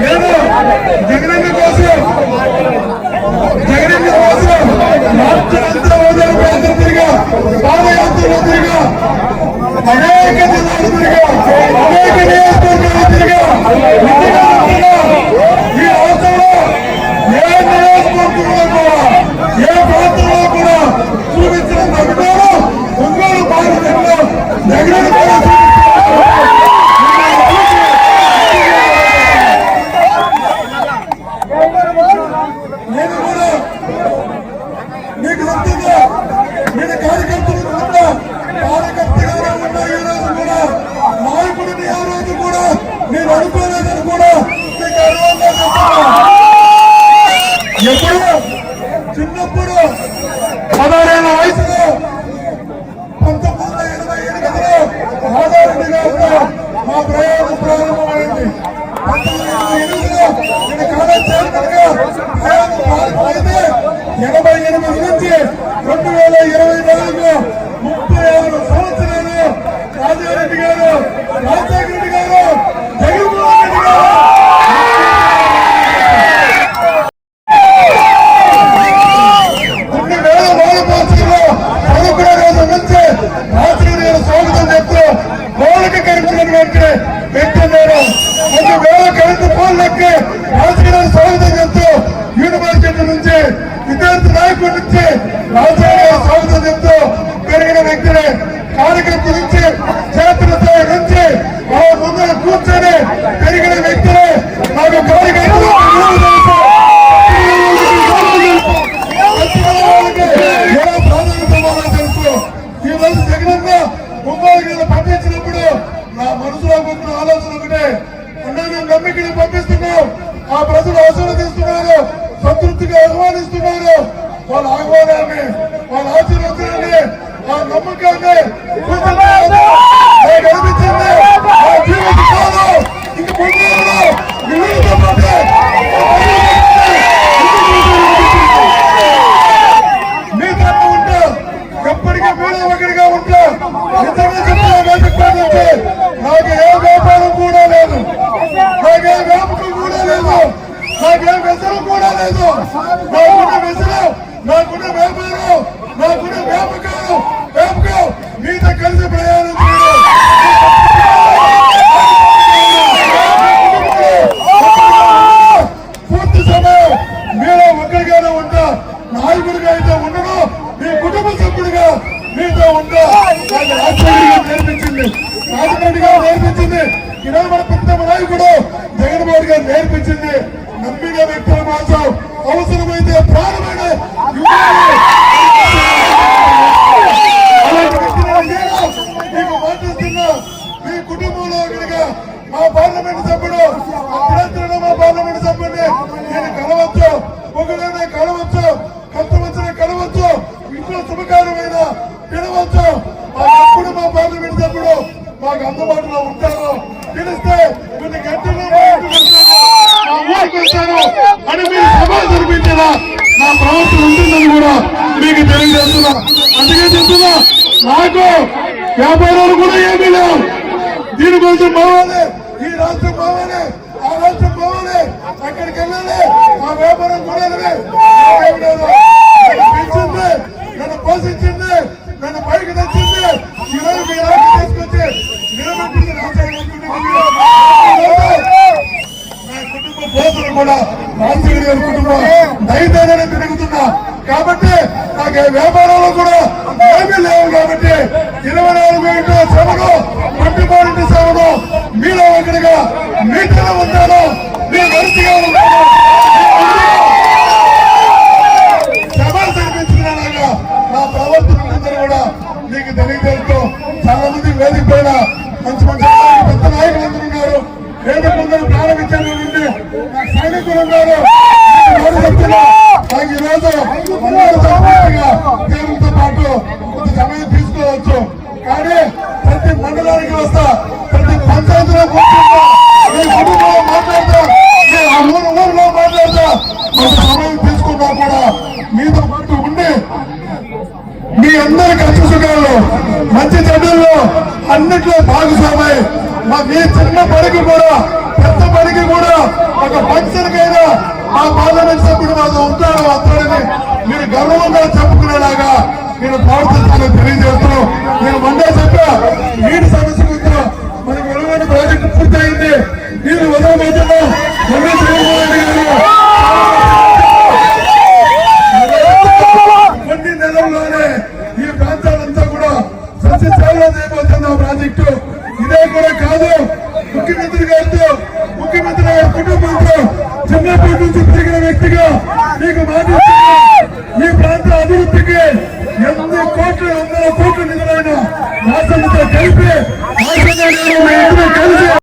Yeah. మీకు చెప్తున్నా నేను కార్యకర్తలు కూడా కార్యకర్తగా ఉన్నా ఈ రోజు కూడా నాయకుడిని ఆ రోజు కూడా నేను అనుకోలేదని కూడా మీకు ఎప్పుడు చిన్నప్పుడు పదహారేళ్ళ వయసులో పంతొమ్మిది వందల ఎనభై ఎనిమిదిలో ఆధారెడ్డి గారితో మా ప్రయాణం ప్రారంభమైంది. పంతొమ్మిది వందల ఎనిమిదిలో నేను కాలేజ్ చేరినట్టుగా ఎనభై ఎనిమిది నుంచి రెండు వేల ఇరవై నాలుగు ముప్పై ఆరు సంవత్సరాలు రాజారెడ్డి గారు రాజశేఖర రెడ్డి గారు జగన్మోహన్ రెడ్డి గారు కొన్ని వేల విద్యార్థి నాయకుడి నుంచి రాజకీయ గారు పెరిగిన వ్యక్తిని కార్యకర్త నుంచి చేతుల స్థాయి నుంచి వాళ్ళ ముందర కూర్చొని పెరిగిన వ్యక్తిని నాకు కార్యకర్తలు ఈ రోజు జగనన్న ముంబైకి పంపించినప్పుడు నా మనసులో వచ్చిన ఆలోచన ఒకటే అన్నా నేను నమ్మికని పంపిస్తున్నాం ఆ ప్రజలు అవసరం ఆశీర్వదిస్తున్నారు. సంతృప్తిగా ఆహ్వానిస్తున్నారు. వాళ్ళ ఆహ్వానాన్ని వాళ్ళ ఆశీర్వచనాన్ని వాళ్ళ నమ్మకాన్ని నాకున్న వెసలు నాకున్న వ్యాపారం నాకున్న వ్యాపకాలు వ్యాపకం మీతో కలిసి ప్రయాణం పూర్తి సమయం మీలో ఒక్కరిగానే ఉంటా. నాయకుడిగా అయితే ఉండను మీ కుటుంబ సభ్యుడిగా మీతో ఉంటా. నేర్పించింది నేర్పించింది ఈరోజు మన పెద్ద నాయకుడు జగన్మోహన్ గారు నేర్పించింది. నమ్మిన వ్యక్తుల మాత్రం అవసరమైతే ప్రాణమైన నా ప్రవర్తన ఉంటుందని కూడా మీకు తెలియజేస్తున్నా. అందుకే చెప్తున్నా నాకు వ్యాపారాలు కూడా ఏమీ లేవు. దీనికోసం పోవాలి ఈ రాష్ట్రం పోవాలి ఆ రాష్ట్రం పోవాలి అక్కడికి వెళ్ళాలి ఆ వ్యాపారం కూడా కాబట్టి నాకు ఏ వ్యాపారంలో కూడా ఏమీ లేవు కాబట్టి రోజు అందరూ పాటు కొంత సమయం తీసుకోవచ్చు. కానీ ప్రతి మండలానికి వస్తా ప్రతి పంచాయతీలో కూర్చుంటా మీ కుటుంబంలో మాట్లాడతా ఆ ఊరు ఊరిలో మాట్లాడతా కొంత సమయం తీసుకున్నా కూడా మీతో పాటు ఉండి మీ అందరి కష్ట సుఖాల్లో మంచి చెడ్డల్లో అన్నిట్లో భాగస్వామి. మా మీ చిన్న పనికి కూడా పెద్ద పనికి కూడా ఒక ఫంక్షన్కైనా మా పార్లమెంట్ సభ్యుడు మాతో ఉంటాడు అతడిని మీరు గర్వంగా చెప్పుకునేలాగా నేను ప్రవర్తిస్తానని తెలియజేస్తున్నాను నేను మండే చెప్పా నీటి సమస్య మనకు ప్రాజెక్ట్ ప్రాజెక్టు పూర్తయింది. నీరు వదలబోతున్నాం. చిన్నప్పటి నుంచి పెరిగిన వ్యక్తిగా మీకు మాటిస్తున్నా ఈ ప్రాంత అభివృద్ధికి ఎన్ని కోట్ల వందల కోట్ల నిధులైన రాష్ట్రంతో కలిపి రాష్ట్రంగా నేను మీ అందరూ కలిసి